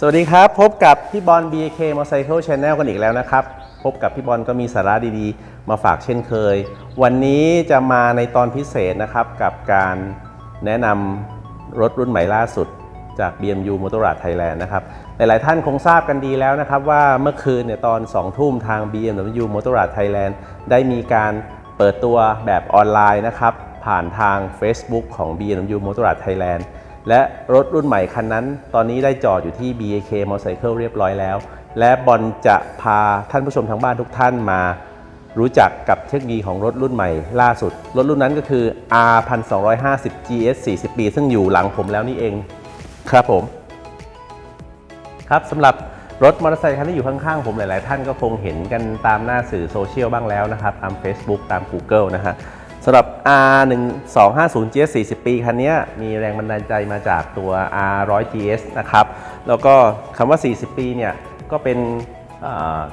สวัสดีครับ พบกับพี่บอล BK Motorcycle Channel กันอีกแล้วนะครับ พบกับพี่บอลก็มีสาระดีๆ มาฝากเช่นเคย วันนี้จะมาในตอนพิเศษนะครับ กับการแนะนำรถรุ่นใหม่ล่าสุดจาก BMW Motorrad Thailand นะครับ หลายๆท่านคงทราบกันดีแล้วนะครับ ว่าเมื่อคืนเนี่ยตอน 2 ทุ่มทาง BMW Motorrad Thailand ได้มีการเปิดตัวแบบออนไลน์นะครับ ผ่านทาง Facebook ของ BMW Motorrad Thailand และรถรุ่นใหม่คันนั้น ตอนนี้ได้จอดอยู่ที่ BAK Motorcycle เรียบร้อยแล้ว และบอลจะพาท่านผู้ชมทางบ้านทุกท่านมา รู้จักกับเทคโนโลยีของรถรุ่นใหม่ล่าสุด รถรุ่นนั้นก็คือ R 1250 GS 40 ปี ซึ่งอยู่หลังผมแล้วนี่เองครับผม ครับสำหรับรถมอเตอร์ไซค์คันที่อยู่ข้างๆ ผมหลายๆ ท่านก็คงเห็นกันตามหน้าสื่อโซเชียลบ้างแล้วนะครับ ตาม Facebook ตาม Google นะฮะ สำหรับ R 1 2 5 0 GS 40 ปีคันนี้มีแรงบันดาลใจมาจากตัว R 1 0 0 GS นะครับ แล้วก็คำว่า 40 ปีเนี่ยก็เป็น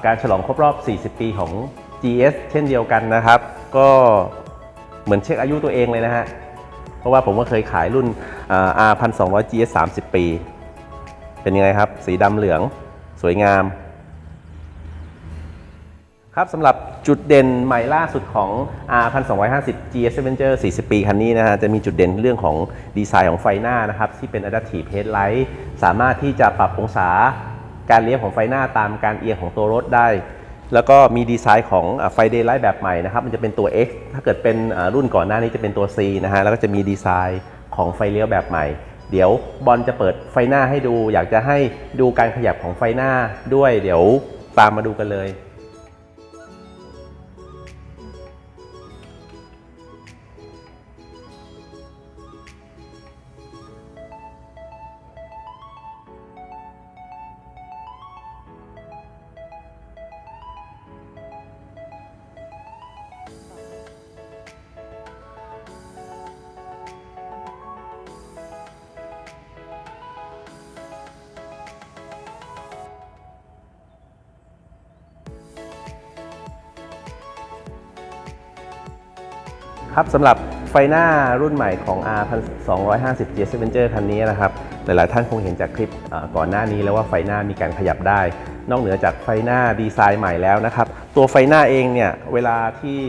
การฉลองครบรอบ 40 ปีของ GS เช่นเดียวกันนะครับ ก็เหมือนเช็คอายุตัวเองเลยนะฮะ เพราะว่าผมก็เคยขายรุ่นอ่า R 1 2 0 0 GS 30 ปี เป็นยังไงครับ สีดำเหลืองสวยงามครับสำหรับ จุดเด่นใหม่ล่าสุดของ R 1250 GS Avenger 40 ปีคันนี้นะฮะจะมีจุดเด่นเรื่องของดีไซน์ของไฟหน้านะครับ ที่เป็น Adaptive Headlight สามารถที่จะปรับองศาการเลี้ยวของไฟหน้าตามการเอียงของตัวรถได้ แล้วก็มีดีไซน์ของไฟเดย์ไลท์แบบใหม่นะครับ มันจะเป็นตัว X ถ้าเกิดเป็นรุ่นก่อนหน้านี้จะเป็นตัว C นะฮะแล้วก็จะมีดีไซน์ของไฟเลี้ยวแบบใหม่ เดี๋ยวบอลจะเปิดไฟหน้าให้ดู อยากจะให้ดูการขยับของไฟหน้าด้วย เดี๋ยวตามมาดูกันเลย ครับสำหรับไฟหน้ารุ่นใหม่ของ R 250 GS Avenger คันนี้นะครับ หลายๆท่านคงเห็นจากคลิปก่อนหน้านี้แล้วว่าไฟหน้ามีการขยับได้ นอกเหนือจากไฟหน้าดีไซน์ใหม่แล้วนะครับ ตัวไฟหน้าเองเนี่ยเวลาที่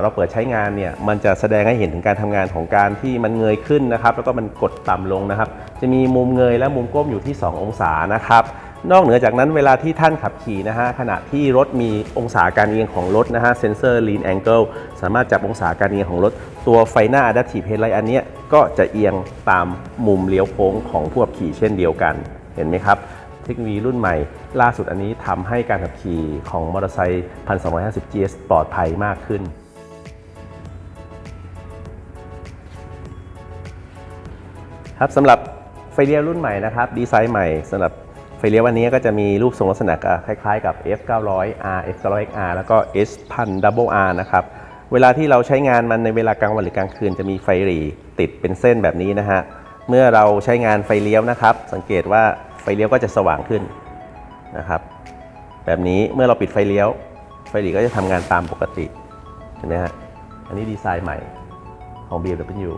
เราเปิดใช้งานเนี่ยมันจะแสดงให้เห็นถึงการทำงานของการที่มันเงยขึ้นนะครับ แล้วก็มันกดต่ำลงนะครับ จะมีมุมเงยและมุมก้มอยู่ที่ 2 องศานะครับ นอกเหนือจากนั้นเวลาที่ท่านขับขี่นะฮะขณะที่รถมีองศาการเอียงของรถนะฮะเซนเซอร์ lean angle สามารถจับองศาการเอียงของรถ ตัวไฟหน้า adaptive headlight อันนี้ก็จะเอียงตามมุมเลี้ยวโค้งของผู้ขับขี่เช่นเดียวกัน เห็นไหมครับ เทคโนโลยีรุ่นใหม่ ล่าสุดอันนี้ทำให้การขับขี่ของมอเตอร์ไซค์ 1250 GS ปลอดภัยมากขึ้นครับสำหรับไฟเลี้ยวรุ่นใหม่นะครับดีไซน์ใหม่สำหรับ ไฟเลี้ยววันนี้ก็จะมีรูปทรงลักษณะคล้ายๆกับ F900R F900XR แล้วก็ S 1 0 0 R นะครับ เวลาที่เราใช้งานมันในเวลากลางวันหรือกลางคืนจะมีไฟหรี่ติดเป็นเส้นแบบนี้นะฮะ เมื่อเราใช้งานไฟเลี้ยวนะครับ สังเกตว่าไฟเลี้ยวก็จะสว่างขึ้นนะครับ แบบนี้เมื่อเราปิดไฟเลี้ยว ไฟหรี่ก็จะทำงานตามปกติเห็นไหมฮะ อันนี้ดีไซน์ใหม่ของ BMW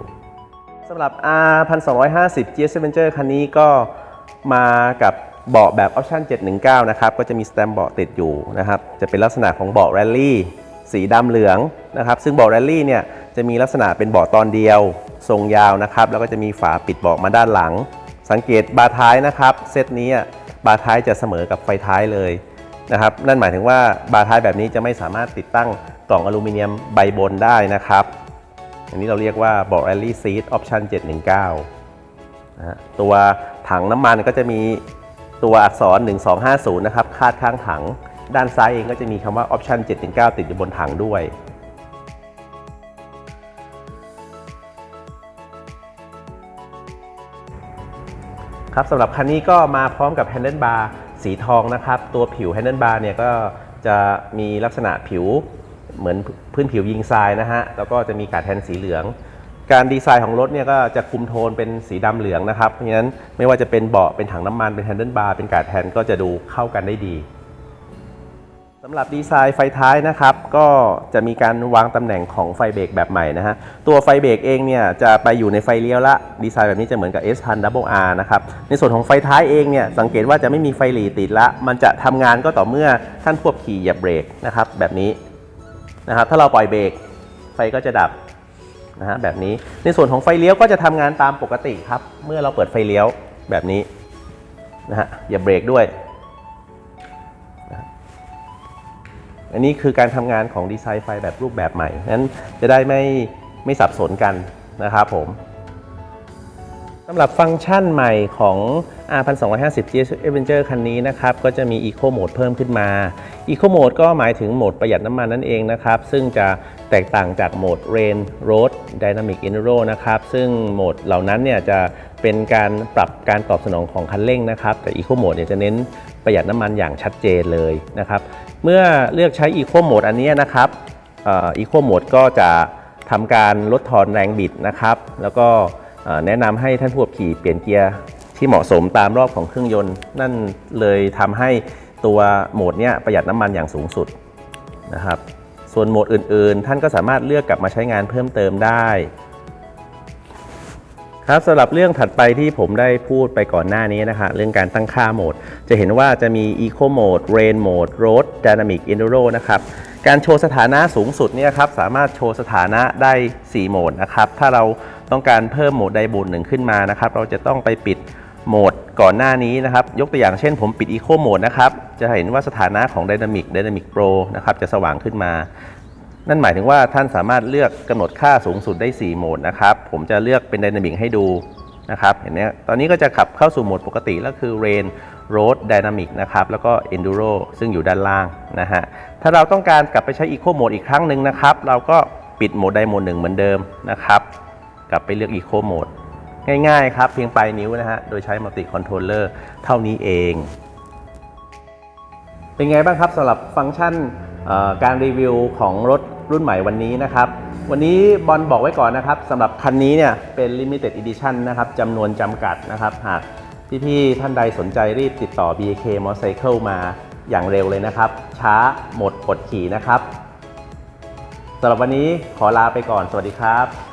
สำหรับ R 1250 GS Avenger คันนี้ก็มากับ เบาะแบบออปชั่น 719 นะครับ ก็จะมีสแตมป์เบาะติดอยู่นะครับ จะเป็นลักษณะของเบาะแรลลี่สีดำเหลืองนะครับ ซึ่งเบาะแรลลี่เนี่ยจะมีลักษณะเป็นเบาะตอนเดียว ทรงยาวนะครับ แล้วก็จะมีฝาปิดเบาะมาด้านหลัง สังเกตบาร์ท้ายนะครับ เซตนี้อะบาร์ท้ายจะเสมอกับไฟท้ายเลยนะครับ นั่นหมายถึงว่าบาร์ท้ายแบบนี้จะไม่สามารถติดตั้งกล่องอลูมิเนียมใบบนได้นะครับ อันนี้เราเรียกว่าเบาะ Rally Seat Option 719นะฮะตัวถังน้ำมันก็จะมี ตัวอักษร 1250 นะครับ คาดข้างถัง ด้านซ้ายเองก็จะมีคำว่า Option 719ติดอยู่บนถังด้วย ครับสำหรับคันนี้ก็มาพร้อมกับ Handle Bar สีทองนะครับ ตัวผิว Handle Bar เนี่ยก็จะมีลักษณะผิวเหมือนพื้นผิวยิงทรายนะฮะ แล้วก็จะมีกาดแทนสีเหลือง การดีไซน์ของรถเนี่ยก็จะคุมโทนเป็นสีดำเหลืองนะครับ เพราะฉะนั้นไม่ว่าจะเป็นเบาะเป็นถังน้ำมันเป็น Handle Bar เป็นกาดแทนก็จะดูเข้ากันได้ดีสำหรับดีไซน์ไฟท้ายนะครับ ก็จะมีการวางตำแหน่งของไฟเบรกแบบใหม่นะฮะตัวไฟเบรกเองเนี่ยจะไปอยู่ในไฟเลี้ยวละดีไซน์แบบนี้จะเหมือนกับ S1000RR นะครับในส่วนของไฟท้ายเองเนี่ยสังเกตว่าจะไม่มีไฟหลีติดละ มันจะทำงานก็ต่อเมื่อท่านควบขี่เหยียบเบรกนะครับแบบนี้นะครับถ้าเราปล่อยเบรกไฟก็จะดับ นะฮะแบบนี้ในส่วนของไฟเลี้ยวก็จะทำงานตามปกติครับ เมื่อเราเปิดไฟเลี้ยวแบบนี้นะฮะเหยียบเบรกด้วยอันนี้คือการทำงานของดีไซน์ไฟแบบรูปแบบใหม่นั้นจะได้ไม่ไม่สับสนกันนะครับผมสำหรับฟังก์ชันใหม่ของ R1250 GS Avenger คันนี้นะครับก็จะมี Eco Mode เพิ่มขึ้นมา Eco Mode ก็หมายถึงโหมดประหยัดน้ำมันนั่นเองนะครับ ซึ่งจะแตกต่างจากโหมด Rain Road Dynamic Enduro นะครับ ซึ่งโหมดเหล่านั้นเนี่ยจะเป็นการปรับการตอบสนองของคันเร่งนะครับ แต่ Eco Mode เนี่ยจะเน้นประหยัดน้ำมันอย่างชัดเจนเลยนะครับ เมื่อเลือกใช้ Eco Mode อันนี้นะครับอ่อ Eco Mode ก็จะทำการลดทอนแรงบิดนะครับ แล้วก็แนะนำให้ท่านผู้ขับขี่เปลี่ยนเกียร์ ที่เหมาะสมตามรอบของเครื่องยนต์ นั่นเลยทำให้ตัวโหมดเนี้ยประหยัดน้ำมันอย่างสูงสุดนะครับ ส่วนโหมดอื่นๆ ท่านก็สามารถเลือกกลับมาใช้งานเพิ่มเติมได้ครับสำหรับเรื่องถัดไปที่ผมได้พูดไปก่อนหน้านี้นะฮะเรื่องการตั้งค่าโหมด จะเห็นว่าจะมี Eco Mode Rain Mode Road Dynamic Enduro นะครับการโชว์สถานะสูงสุดเนี่ยครับสามารถโชว์สถานะได้ 4 โหมดนะครับถ้าเราต้องการเพิ่มโหมดใดโหมดหนึ่งขึ้นมานะครับเราจะต้องไปปิด โหมดก่อนหน้านี้นะครับ ยกตัวอย่างเช่นผมปิด Eco Mode นะครับ จะเห็นว่าสถานะของ Dynamic Dynamic Pro นะครับ จะสว่างขึ้นมา นั่นหมายถึงว่าท่านสามารถเลือกกำหนดค่าสูงสุดได้ 4 โหมดนะครับ ผมจะเลือกเป็น Dynamic ให้ดูนะครับเห็นไหมตอนนี้ก็จะขับเข้าสู่โหมดปกติแล้วคือ Rain Road Dynamic นะครับ แล้วก็ Enduro ซึ่งอยู่ด้านล่างนะฮะ ถ้าเราต้องการกลับไปใช้ Eco Mode อีกครั้งหนึ่งนะครับ เราก็ปิดโหมดใดโหมดหนึ่งเหมือนเดิมนะครับ กลับไปเลือก Eco Mode ง่ายๆครับ เพียงปลายนิ้วนะฮะ โดยใช้ Multi Controller เท่านี้เอง เป็นไงบ้างครับสำหรับฟังก์ชันการรีวิวของรถรุ่นใหม่วันนี้นะครับ วันนี้บอลบอกไว้ก่อนนะครับสำหรับคันนี้เนี่ยเป็น Limited Edition นะครับจำนวนจำกัดนะครับหากพี่ๆท่านใดสนใจรีบติดต่อ BK Motorcycle มาอย่างเร็วเลยนะครับ ช้าหมดอดขี่นะครับสำหรับวันนี้ขอลาไปก่อน สวัสดีครับ